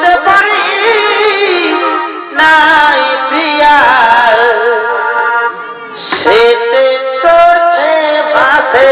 করতে পারি নাই প্রিয়া সেতে চড়ছে বাসে।